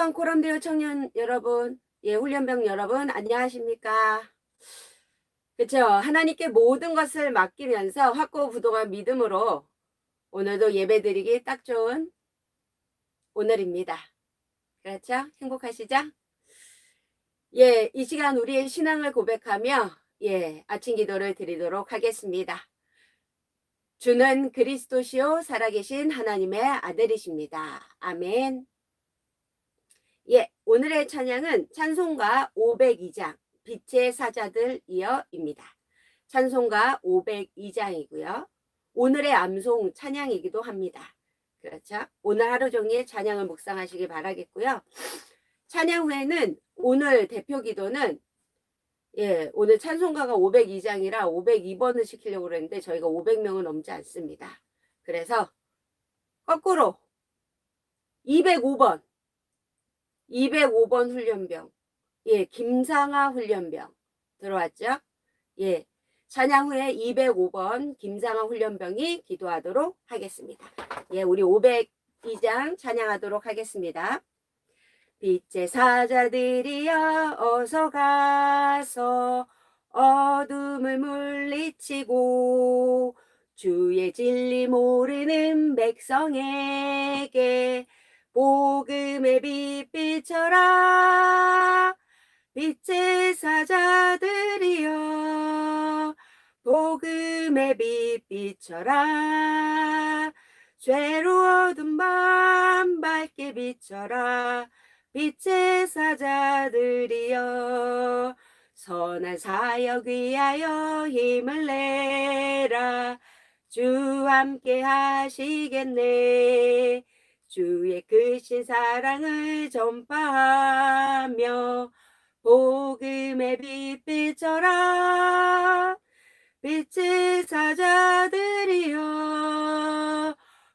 예, 행복한 코람데오 청년 여러분, 예, 훈련병 여러분, 안녕하십니까? 그쵸. 하나님께 모든 것을 맡기면서 확고 부동한 믿음으로 오늘도 예배 드리기 딱 좋은 오늘입니다. 그렇죠? 행복하시죠? 예, 이 시간 우리의 신앙을 고백하며, 예, 아침 기도를 드리도록 하겠습니다. 주는 그리스도시요 살아계신 하나님의 아들이십니다. 아멘. 예, 오늘의 찬양은 찬송가 502장 빛의 사자들이여입니다. 찬송가 502장이고요. 오늘의 암송 찬양이기도 합니다. 그렇죠? 오늘 하루 종일 찬양을 묵상하시길 바라겠고요. 찬양 후에는 오늘 대표 기도는 예, 오늘 찬송가가 502장이라 502번을 시키려고 그랬는데 저희가 500명은 넘지 않습니다. 그래서 거꾸로 205번 205번 훈련병 예, 김상아 훈련병 들어왔죠? 예. 찬양 후에 205번 김상아 훈련병이 기도하도록 하겠습니다. 예, 우리 502장 찬양하도록 하겠습니다. 빛의 사자들이여 어서 가서 어둠을 물리치고 주의 진리 모르는 백성에게 복음의 빛 비춰라 빛의 사자들이여 복음의 빛 비춰라 죄로워둔 밤 밝게 비춰라 빛의 사자들이여 선한 사역 위하여 힘을 내라. 주 함께 하시겠네 주의 크신 사랑을 전파하며 복음의 빛 비춰라 빛의 사자들이여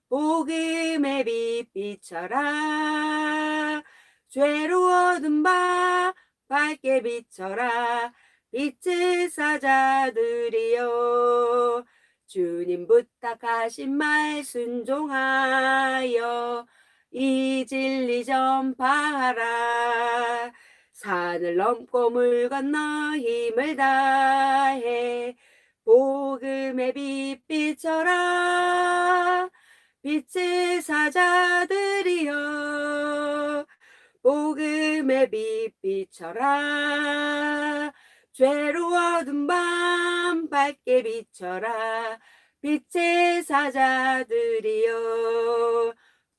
복음의 빛 비춰라 죄로워둔 밤 밝게 비춰라 빛의 사자들이여 주님 부탁하신 말 순종하여 이 진리 전파하라. 산을 넘고 물 건너 힘을 다해 복음의 빛 비춰라. 빛의 사자들이여 복음의 빛 비춰라 죄로워둔 밤 밝게 비춰라. 빛의 사자들이여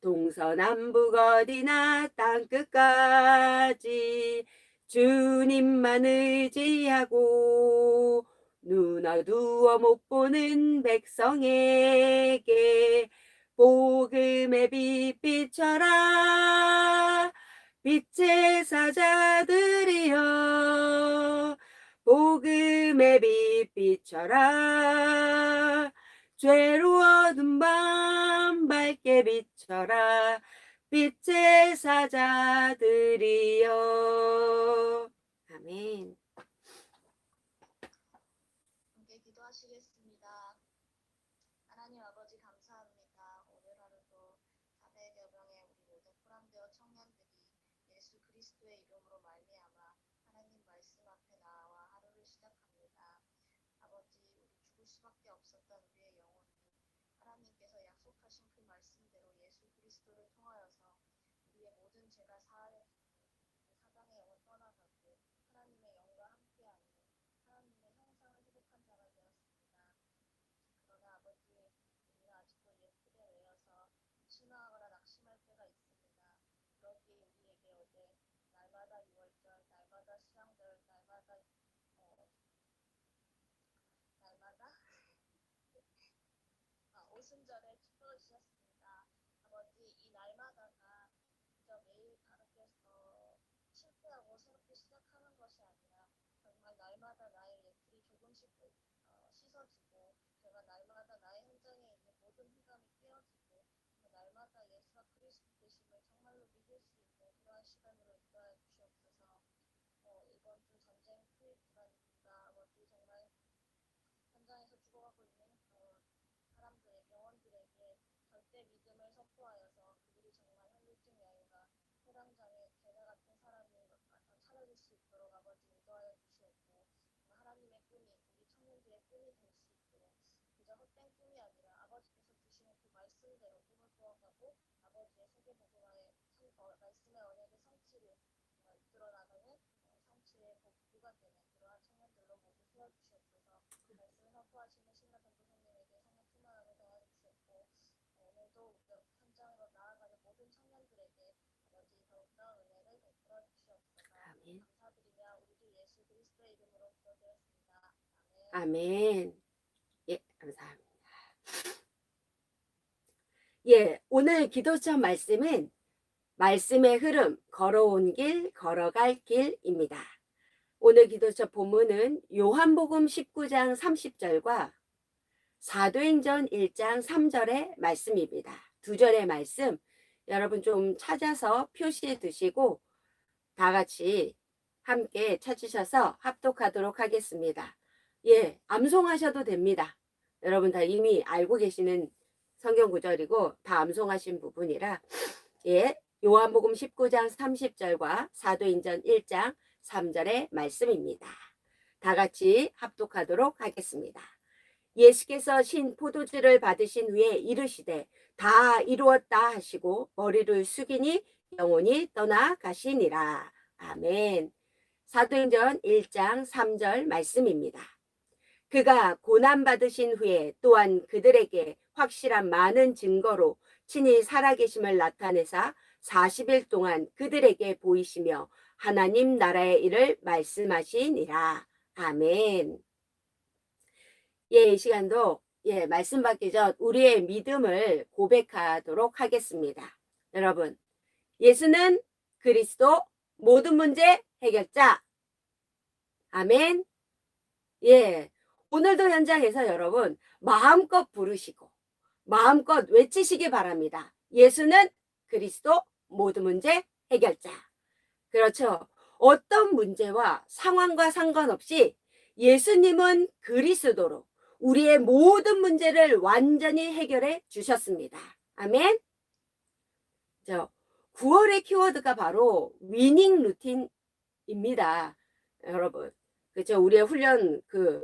동서남북 어디나 땅끝까지 주님만 의지하고 눈 어두워 못 보는 백성에게 복음의 빛 비춰라. 빛의 사자들이여 복음의 빛 비춰라. 죄로워둔 밤 밝게 비춰라. 빛의 사자들이여. 아멘 함께 기도하시겠습니다. 하나님 아버지 감사합니다. 오늘 하루도 사대 개병의 우리 모든 포람되어 청년들이 예수 그리스도의 이름으로 말미암아 하나님 말씀 앞에 나와 하루를 시작합니다. 아버지 죽을 수밖에 없었던 우리의 영혼이 하나님께서 약속하신 그 말씀대로 예수 그리스도를 통하여서 우리의 모든 죄가 사하였고 사단의 영을 떠나가고 하나님의 영과 함께하는 하나님의 형상을 회복한 자가 되었습니다. 그러나 아버지, 우리는 아직도 예쁘게 외워서 신화하거나 낙심할 때가 있습니다. 그러기에 우리에게 어제 날마다 6월절, 날마다 수양절, 날마다 어, 날마다 아, 오순절에 축복을 주셨습니다. 아버지, 이 날마다가 그저 매일 가르쳐서 실패하고 새롭게 시작하는 것이 아니라 정말 날마다 나의 예틀이 조금씩 어, 씻어지고 제가 날마다 나의 현장에 있는 모든 흑암이 깨어지고 그 날마다 예수가 그리스도 되심을 정말로 믿을 수 있는 그러한 시간으로 인도하여 주시옵소서 어, 이번 주 꿈이 될 수 있도록 그저 헛된 꿈이 아니라 아버지께서 주시는 그 말씀대로 꿈을 꾸어가고 아버지의 세계 복음화에 어, 말씀의 언약의 성취를 어, 이끌어나가는 어, 성취의 복구가 되는 그러한 청년들로 모두 세워주시옵소서 그 말씀을 선포하시는 아멘. 예, 감사합니다. 예, 오늘 기도처 말씀은 말씀의 흐름, 걸어온 길, 걸어갈 길입니다. 오늘 기도처 본문은 요한복음 19장 30절과 사도행전 1장 3절의 말씀입니다. 두 절의 말씀 여러분 좀 찾아서 표시해 두시고 다 같이 함께 찾으셔서 합독하도록 하겠습니다. 예, 암송하셔도 됩니다. 여러분 다 이미 알고 계시는 성경 구절이고 다 암송하신 부분이라 예, 요한복음 19장 30절과 사도인전 1장 3절의 말씀입니다. 다 같이 합독하도록 하겠습니다. 예수께서 신 포도주를 받으신 후에 이르시되 다 이루었다 하시고 머리를 숙이니 영혼이 떠나 가시니라. 아멘. 사도행전 1장 3절 말씀입니다. 그가 고난 받으신 후에 또한 그들에게 확실한 많은 증거로 친히 살아계심을 나타내사 40일 동안 그들에게 보이시며 하나님 나라의 일을 말씀하시니라. 아멘. 예, 이 시간도 예, 말씀 받기 전 우리의 믿음을 고백하도록 하겠습니다. 여러분, 예수는 그리스도 모든 문제 해결자. 아멘. 예. 오늘도 현장에서 여러분 마음껏 부르시고 마음껏 외치시기 바랍니다. 예수는 그리스도 모든 문제 해결자. 그렇죠. 어떤 문제와 상황과 상관없이 예수님은 그리스도로 우리의 모든 문제를 완전히 해결해 주셨습니다. 아멘. 저 9월의 키워드가 바로 위닝 루틴입니다. 여러분. 그죠? 우리의 훈련 그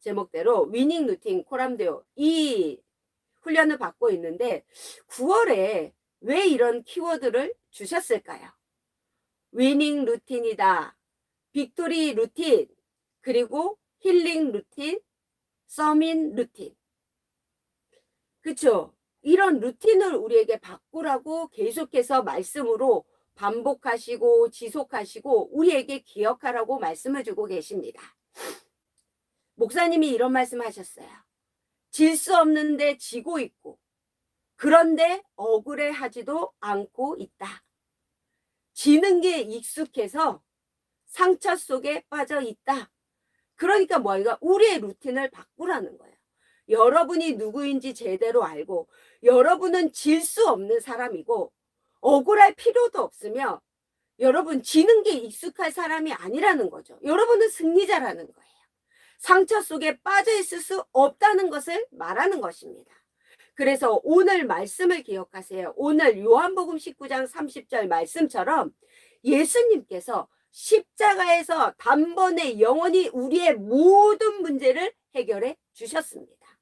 제목대로 위닝 루틴 코람데오 이 훈련을 받고 있는데 9월에 왜 이런 키워드를 주셨을까요? 위닝 루틴이다. 빅토리 루틴 그리고 힐링 루틴 서민 루틴 그쵸? 이런 루틴을 우리에게 바꾸라고 계속해서 말씀으로 반복하시고 지속하시고 우리에게 기억하라고 말씀을 주고 계십니다. 목사님이 이런 말씀 하셨어요. 질 수 없는데 지고 있고 그런데 억울해 하지도 않고 있다. 지는 게 익숙해서 상처 속에 빠져 있다. 그러니까 뭐가 우리의 루틴을 바꾸라는 거예요. 여러분이 누구인지 제대로 알고 여러분은 질 수 없는 사람이고 억울할 필요도 없으며 여러분 지는 게 익숙할 사람이 아니라는 거죠. 여러분은 승리자라는 거예요. 상처 속에 빠져 있을 수 없다는 것을 말하는 것입니다. 그래서 오늘 말씀을 기억하세요. 오늘 요한복음 19장 30절 말씀처럼 예수님께서 십자가에서 단번에 영원히 우리의 모든 문제를 해결해 주셨습니다.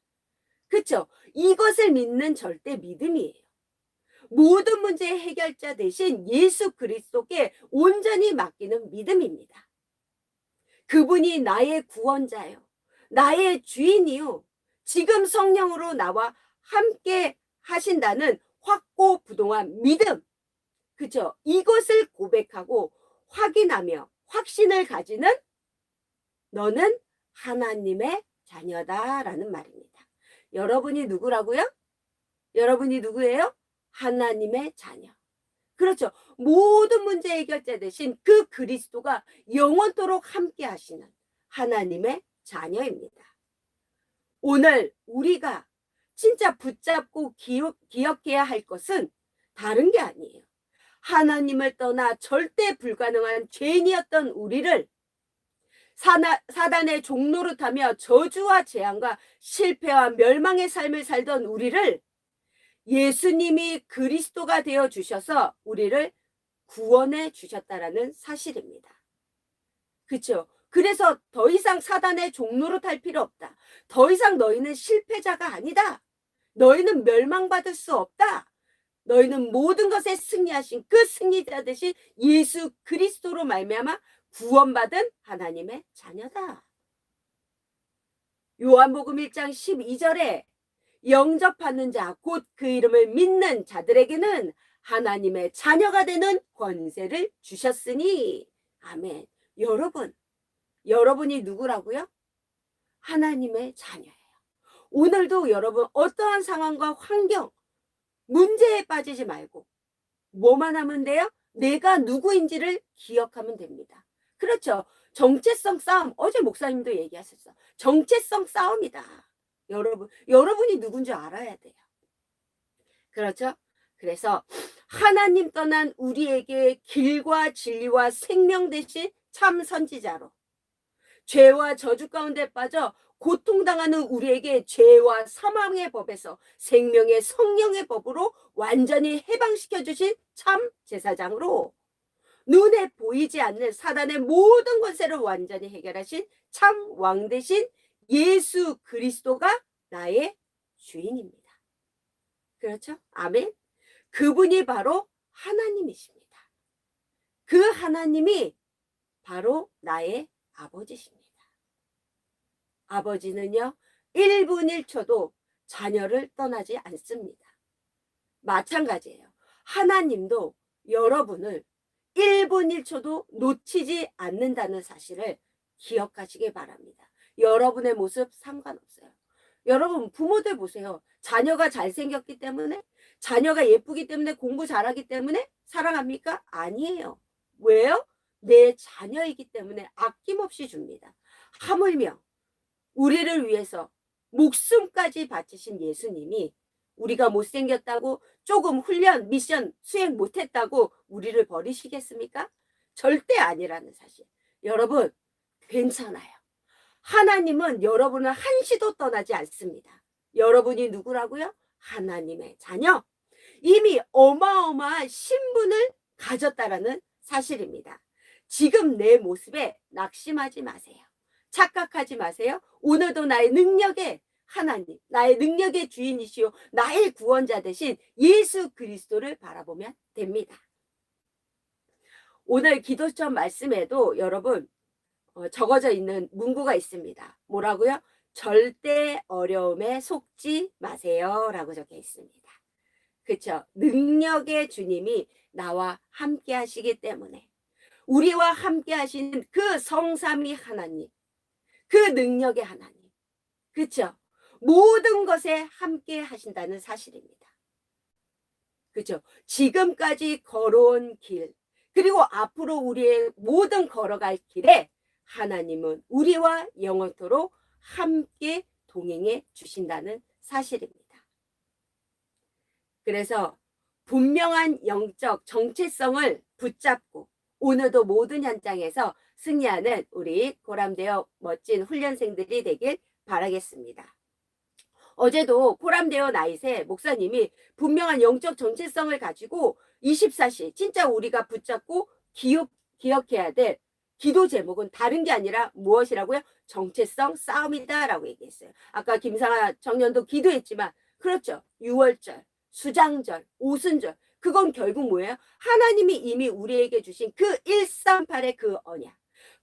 그렇죠? 이것을 믿는 절대 믿음이에요. 모든 문제의 해결자 대신 예수 그리스도께 온전히 맡기는 믿음입니다. 그분이 나의 구원자요. 나의 주인이요. 지금 성령으로 나와 함께 하신다는 확고 부동한 믿음. 그죠? 이것을 고백하고 확인하며 확신을 가지는 너는 하나님의 자녀다라는 말입니다. 여러분이 누구라고요? 여러분이 누구예요? 하나님의 자녀. 그렇죠. 모든 문제 해결자 대신 그 그리스도가 영원토록 함께 하시는 하나님의 자녀입니다. 오늘 우리가 진짜 붙잡고 기억, 기억해야 할 것은 다른 게 아니에요. 하나님을 떠나 절대 불가능한 죄인이었던 우리를 사나, 사단의 종로를 타며 저주와 재앙과 실패와 멸망의 삶을 살던 우리를 예수님이 그리스도가 되어 주셔서 우리를 구원해 주셨다라는 사실입니다. 그렇죠? 그래서 더 이상 사단의 종로로 탈 필요 없다. 더 이상 너희는 실패자가 아니다. 너희는 멸망받을 수 없다. 너희는 모든 것에 승리하신 그 승리자 되신 예수 그리스도로 말미암아 구원받은 하나님의 자녀다. 요한복음 1장 12절에 영접하는 자, 곧 그 이름을 믿는 자들에게는 하나님의 자녀가 되는 권세를 주셨으니. 아멘. 여러분, 여러분이 누구라고요? 하나님의 자녀예요. 오늘도 여러분 어떠한 상황과 환경, 문제에 빠지지 말고 뭐만 하면 돼요? 내가 누구인지를 기억하면 됩니다. 그렇죠. 정체성 싸움, 어제 목사님도 얘기하셨어. 정체성 싸움이다. 여러분, 여러분이 누군지 알아야 돼요. 그렇죠? 그래서 하나님 떠난 우리에게 길과 진리와 생명 대신 참 선지자로 죄와 저주 가운데 빠져 고통당하는 우리에게 죄와 사망의 법에서 생명의 성령의 법으로 완전히 해방시켜 주신 참 제사장으로 눈에 보이지 않는 사단의 모든 권세를 완전히 해결하신 참 왕 대신 예수 그리스도가 나의 주인입니다. 그렇죠? 아멘. 그분이 바로 하나님이십니다. 그 하나님이 바로 나의 아버지십니다. 아버지는요, 1분 1초도 자녀를 떠나지 않습니다. 마찬가지예요. 하나님도 여러분을 1분 1초도 놓치지 않는다는 사실을 기억하시기 바랍니다. 여러분의 모습 상관없어요. 여러분 부모들 보세요. 자녀가 잘생겼기 때문에 자녀가 예쁘기 때문에 공부 잘하기 때문에 사랑합니까? 아니에요. 왜요? 내 자녀이기 때문에 아낌없이 줍니다. 하물며 우리를 위해서 목숨까지 바치신 예수님이 우리가 못생겼다고 조금 훈련, 미션 수행 못했다고 우리를 버리시겠습니까? 절대 아니라는 사실. 여러분, 괜찮아요. 하나님은 여러분을 한시도 떠나지 않습니다. 여러분이 누구라고요? 하나님의 자녀. 이미 어마어마한 신분을 가졌다라는 사실입니다. 지금 내 모습에 낙심하지 마세요. 착각하지 마세요. 오늘도 나의 능력의 하나님, 나의 능력의 주인이시오, 나의 구원자 되신 예수 그리스도를 바라보면 됩니다. 오늘 기도점 말씀에도 여러분 어, 적어져 있는 문구가 있습니다. 뭐라고요? 절대 어려움에 속지 마세요. 라고 적혀 있습니다. 그쵸? 능력의 주님이 나와 함께 하시기 때문에 우리와 함께 하시는 그 성삼위 하나님, 그 능력의 하나님. 그쵸? 모든 것에 함께 하신다는 사실입니다. 그죠? 지금까지 걸어온 길, 그리고 앞으로 우리의 모든 걸어갈 길에 하나님은 우리와 영원토록 함께 동행해 주신다는 사실입니다. 그래서 분명한 영적 정체성을 붙잡고 오늘도 모든 현장에서 승리하는 우리 고람되어 멋진 훈련생들이 되길 바라겠습니다. 어제도 포람데어 나이세 목사님이 분명한 영적 정체성을 가지고 24시 진짜 우리가 붙잡고 기억, 기억해야 될 기도 제목은 다른 게 아니라 무엇이라고요? 정체성 싸움이다라고 얘기했어요. 아까 김상아 청년도 기도했지만 그렇죠. 6월절, 수장절, 오순절 그건 결국 뭐예요? 하나님이 이미 우리에게 주신 그 138의 그 언약.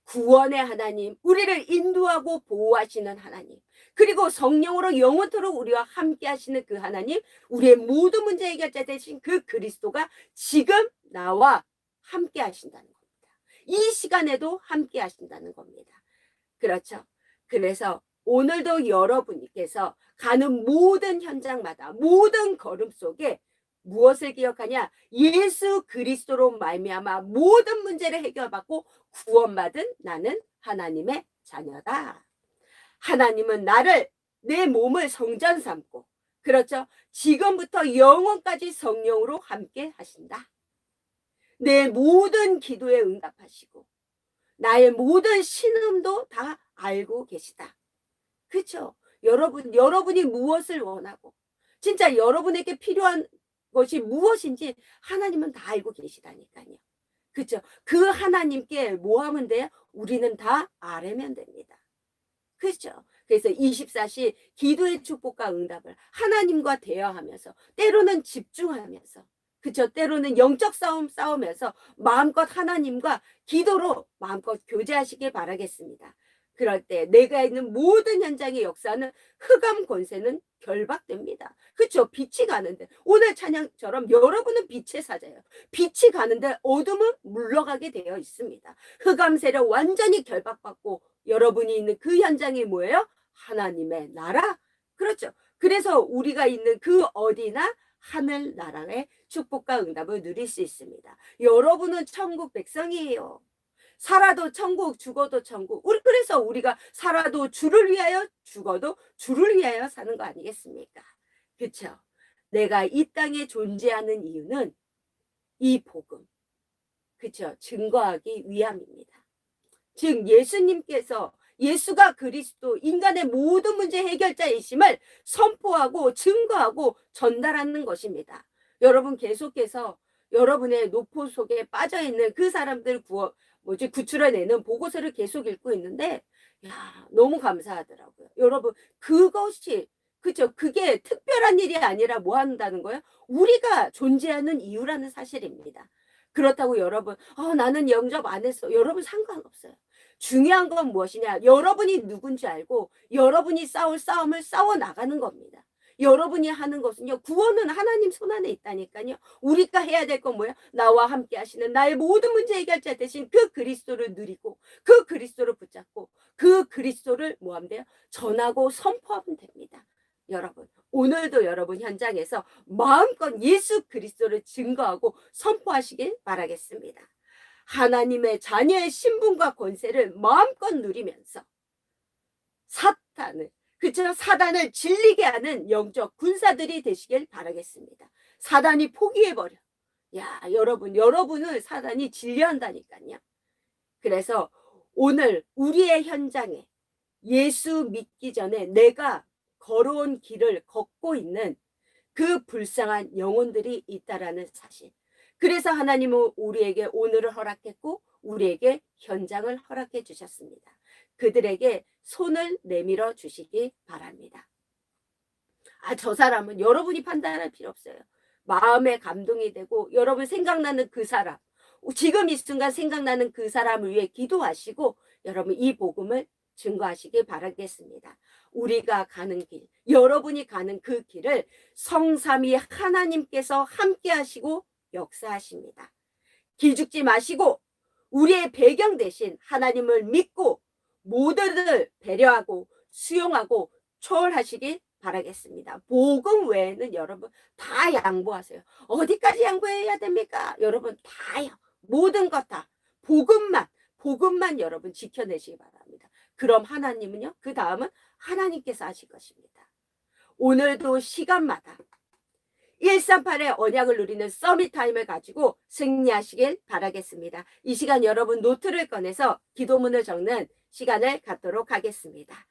구원의 하나님, 우리를 인도하고 보호하시는 하나님, 그리고 성령으로 영원토록 우리와 함께 하시는 그 하나님, 우리의 모든 문제 해결자 되신 그 그리스도가 지금 나와 함께 하신다는 겁니다. 이 시간에도 함께 하신다는 겁니다. 그렇죠. 그래서 오늘도 여러분께서 가는 모든 현장마다 모든 걸음 속에 무엇을 기억하냐? 예수 그리스도로 말미암아 모든 문제를 해결받고 구원받은 나는 하나님의 자녀다. 하나님은 나를 내 몸을 성전 삼고 그렇죠? 지금부터 영원까지 성령으로 함께 하신다. 내 모든 기도에 응답하시고 나의 모든 신음도 다 알고 계시다. 그렇죠? 여러분 여러분이 무엇을 원하고 진짜 여러분에게 필요한 것이 무엇인지 하나님은 다 알고 계시다니까요. 그죠? 그 하나님께 뭐 하면 돼요? 우리는 다 아뢰면 됩니다. 그죠? 그래서 24시 기도의 축복과 응답을 하나님과 대화하면서 때로는 집중하면서 그죠? 때로는 영적 싸움 싸우면서 마음껏 하나님과 기도로 마음껏 교제하시길 바라겠습니다. 그럴 때 내가 있는 모든 현장의 역사는 흑암 권세는 결박됩니다. 그렇죠? 빛이 가는데 오늘 찬양처럼 여러분은 빛의 사자예요. 빛이 가는데 어둠은 물러가게 되어 있습니다. 흑암 세력 완전히 결박받고 여러분이 있는 그 현장이 뭐예요? 하나님의 나라. 그렇죠. 그래서 우리가 있는 그 어디나 하늘 나라의 축복과 응답을 누릴 수 있습니다. 여러분은 천국 백성이에요. 살아도 천국, 죽어도 천국. 우리 그래서 우리가 살아도 주를 위하여, 죽어도 주를 위하여 사는 거 아니겠습니까? 그렇죠? 내가 이 땅에 존재하는 이유는 이 복음, 그렇죠? 증거하기 위함입니다. 즉 예수님께서 예수가 그리스도 인간의 모든 문제 해결자이심을 선포하고 증거하고 전달하는 것입니다. 여러분 계속해서 여러분의 노포 속에 빠져 있는 그 사람들 구워 뭐지 구출해내는 보고서를 계속 읽고 있는데 야 너무 감사하더라고요. 여러분 그것이 그죠? 그게 특별한 일이 아니라 뭐 한다는 거예요? 우리가 존재하는 이유라는 사실입니다. 그렇다고 여러분, 어, 나는 영접 안 했어. 여러분 상관없어요. 중요한 건 무엇이냐? 여러분이 누군지 알고 여러분이 싸울 싸움을 싸워 나가는 겁니다. 여러분이 하는 것은요, 구원은 하나님 손안에 있다니까요. 우리가 해야 될 건 뭐야? 나와 함께 하시는 나의 모든 문제 해결자 대신 그 그리스도를 누리고, 그 그리스도를 붙잡고, 그 그리스도를 뭐 하면 돼요? 전하고 선포하면 됩니다. 여러분, 오늘도 여러분 현장에서 마음껏 예수 그리스도를 증거하고 선포하시길 바라겠습니다. 하나님의 자녀의 신분과 권세를 마음껏 누리면서 사탄을 그처럼 사단을 질리게 하는 영적 군사들이 되시길 바라겠습니다. 사단이 포기해버려. 야, 여러분, 여러분을 사단이 진리한다니까요. 그래서 오늘 우리의 현장에 예수 믿기 전에 내가 걸어온 길을 걷고 있는 그 불쌍한 영혼들이 있다라는 사실. 그래서 하나님은 우리에게 오늘을 허락했고 우리에게 현장을 허락해 주셨습니다. 그들에게 손을 내밀어 주시기 바랍니다. 아, 저 사람은 여러분이 판단할 필요 없어요. 마음에 감동이 되고 여러분 생각나는 그 사람, 지금 이 순간 생각나는 그 사람을 위해 기도하시고 여러분 이 복음을 증거하시길 바라겠습니다. 우리가 가는 길, 여러분이 가는 그 길을 성삼위 하나님께서 함께 하시고 역사하십니다. 기죽지 마시고 우리의 배경 대신 하나님을 믿고 모두를 배려하고 수용하고 초월하시길 바라겠습니다. 복음 외에는 여러분 다 양보하세요. 어디까지 양보해야 됩니까? 여러분 다요. 모든 것 다. 복음만, 복음만 여러분 지켜내시기 바랍니다. 그럼 하나님은요, 그 다음은 하나님께서 하실 것입니다. 오늘도 시간마다 138의 언약을 누리는 서밋 타임을 가지고 승리하시길 바라겠습니다. 이 시간 여러분 노트를 꺼내서 기도문을 적는 시간을 갖도록 하겠습니다.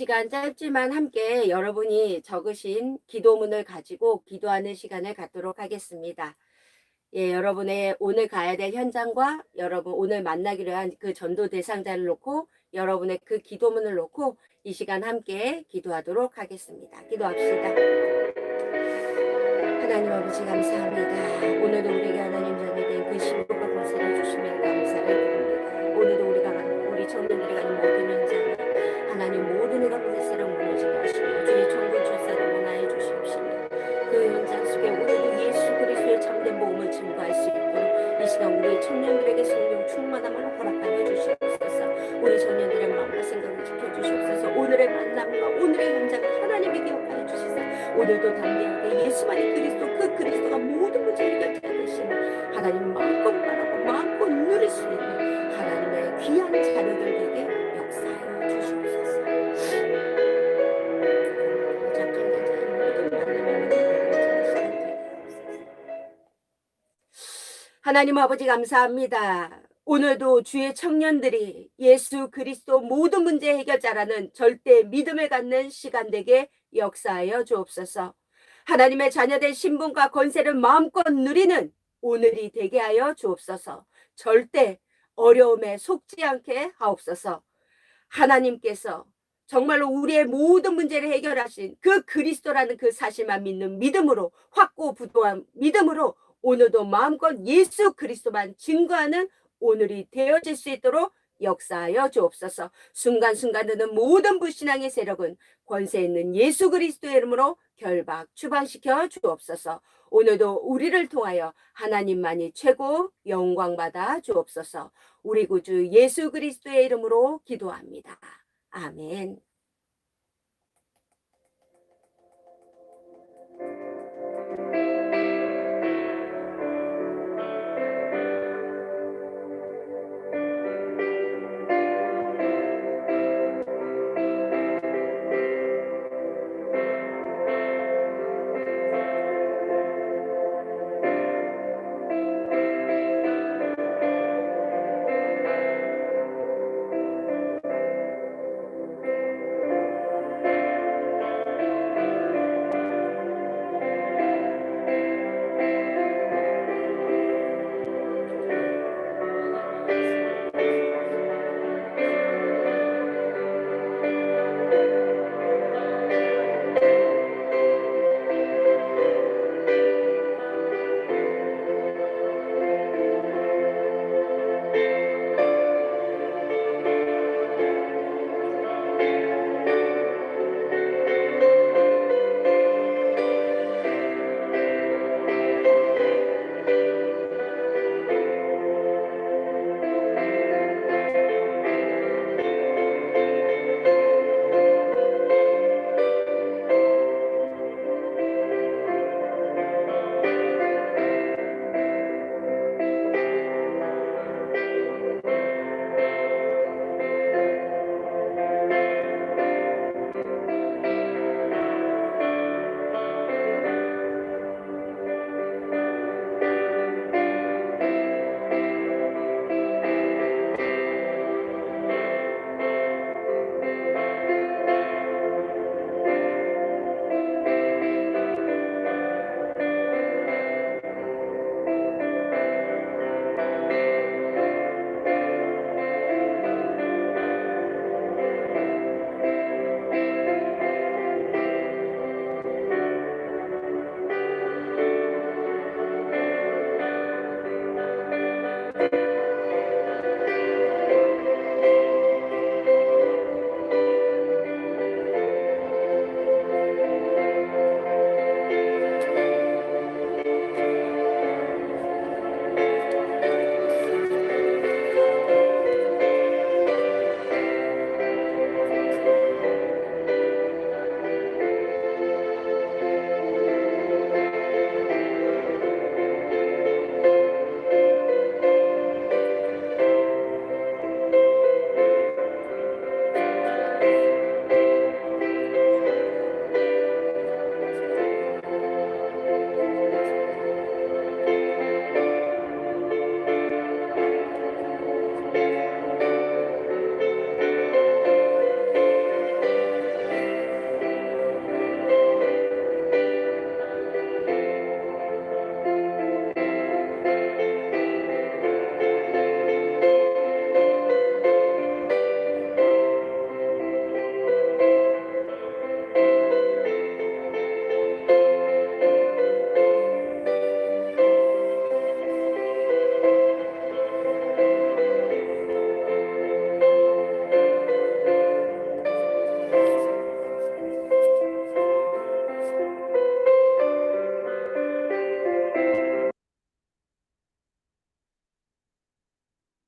시간 짧지만 함께 여러분이 적으신 기도문을 가지고 기도하는 시간을 갖도록 하겠습니다. 예, 여러분의 오늘 가야 될 현장과 여러분 오늘 만나기로 한 그 전도 대상자를 놓고 여러분의 그 기도문을 놓고 이 시간 함께 기도하도록 하겠습니다. 기도합시다. 하나님 아버지 감사합니다. 오늘도 우리에게 하나님 전해된 그 신부 오늘도 담대하게 예수만이 그리스도 그 그리스도가 모든 문제를 해결하시는 하나님 마음껏 말하고 마음껏 누릴 수 있는 하나님의 귀한 자녀들에게 역사하여 주시옵소서. 하나님 아버지 감사합니다. 오늘도 주의 청년들이 예수 그리스도 모든 문제 해결자라는 절대 믿음을 갖는 시간 되게 역사하여 주옵소서. 하나님의 자녀된 신분과 권세를 마음껏 누리는 오늘이 되게 하여 주옵소서. 절대 어려움에 속지 않게 하옵소서. 하나님께서 정말로 우리의 모든 문제를 해결하신 그 그리스도라는 그 사실만 믿는 믿음으로 확고 부도한 믿음으로 오늘도 마음껏 예수 그리스도만 증거하는 오늘이 되어질 수 있도록 역사하여 주옵소서. 순간순간 드는 모든 불신앙의 세력은 권세 있는 예수 그리스도의 이름으로 결박 추방시켜 주옵소서. 오늘도 우리를 통하여 하나님만이 최고 영광 받아 주옵소서. 우리 구주 예수 그리스도의 이름으로 기도합니다. 아멘.